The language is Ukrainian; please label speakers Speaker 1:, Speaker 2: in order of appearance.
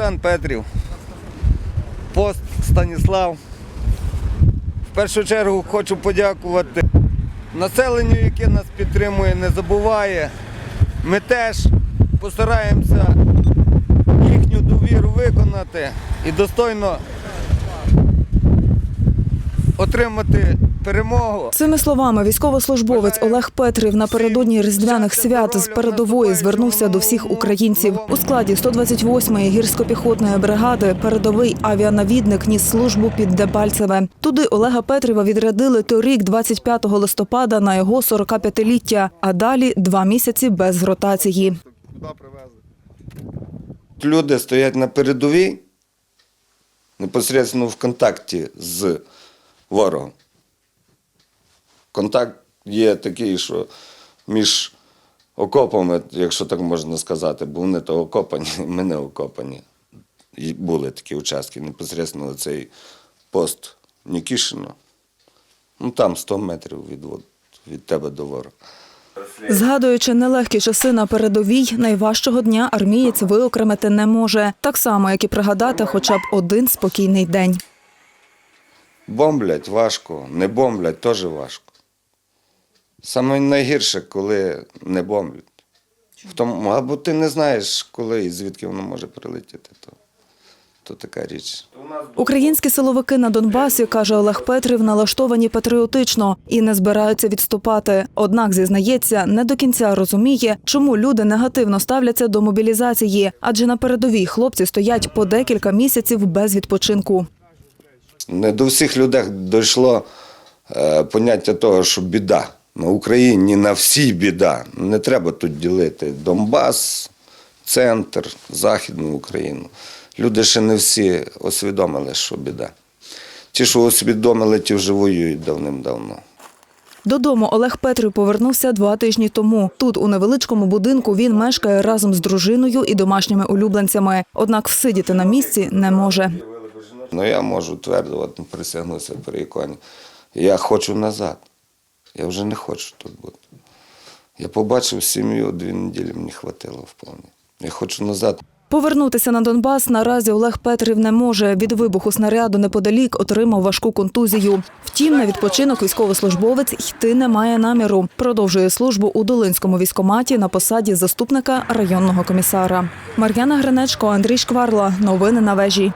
Speaker 1: Капітан Петрів, пост Станіслав. В першу чергу хочу подякувати населенню, яке нас підтримує, не забуває. Ми теж постараємося їхню довіру виконати і достойно отримати перемогу.
Speaker 2: Цими словами військовослужбовець Олег Петрів напередодні різдвяних свят з передової звернувся до всіх українців. У складі 128-ї гірсько-піхотної бригади передовий авіанавідник ніс службу під Дебальцеве. Туди Олега Петріва відрядили торік, 25 листопада, на його 45-ліття, а далі два місяці без ротації.
Speaker 1: Люди стоять на передовій, непосередньо в контакті з ворогом. Контакт є такий, що між окопами, якщо так можна сказати, бо вони то окопані, ми не окопані. І були такі участки, непосередньо цей пост Нікішино. Ну там 100 метрів від, від тебе до ворога.
Speaker 2: Згадуючи нелегкі часи на передовій, найважчого дня армієць виокремити не може, так само, як і пригадати хоча б один спокійний день.
Speaker 1: Бомблять важко, не бомблять теж важко. Саме найгірше, коли не бомблять. В тому, або ти не знаєш, коли і звідки воно може прилетіти, то, то така річ.
Speaker 2: Українські силовики на Донбасі, каже Олег Петрів, налаштовані патріотично і не збираються відступати. Однак, зізнається, не до кінця розуміє, чому люди негативно ставляться до мобілізації, адже на передовій хлопці стоять по декілька місяців без відпочинку.
Speaker 1: Не до всіх людей дійшло е, поняття того, що біда. На Україні на всій біда. Не треба тут ділити Донбас, центр, Західну Україну. Люди ще не всі усвідомили, що біда. Ті, що усвідомили, ті вже воюють давним-давно.
Speaker 2: Додому Олег Петрів повернувся два тижні тому. Тут, у невеличкому будинку, він мешкає разом з дружиною і домашніми улюбленцями. Однак всидіти на місці не може.
Speaker 1: Ну я можу твердо присягнутися при іконі. Я хочу назад. Я вже не хочу тут бути. Я побачив сім'ю, дві неділі мені хватило вповні. Я хочу назад.
Speaker 2: Повернутися на Донбас наразі Олег Петрів не може. Від вибуху снаряду неподалік отримав важку контузію. Втім, на відпочинок військовослужбовець йти не має наміру. Продовжує службу у Долинському військоматі на посаді заступника районного комісара. Мар'яна Гринечко, Андрій Шкварла. Новини на вежі.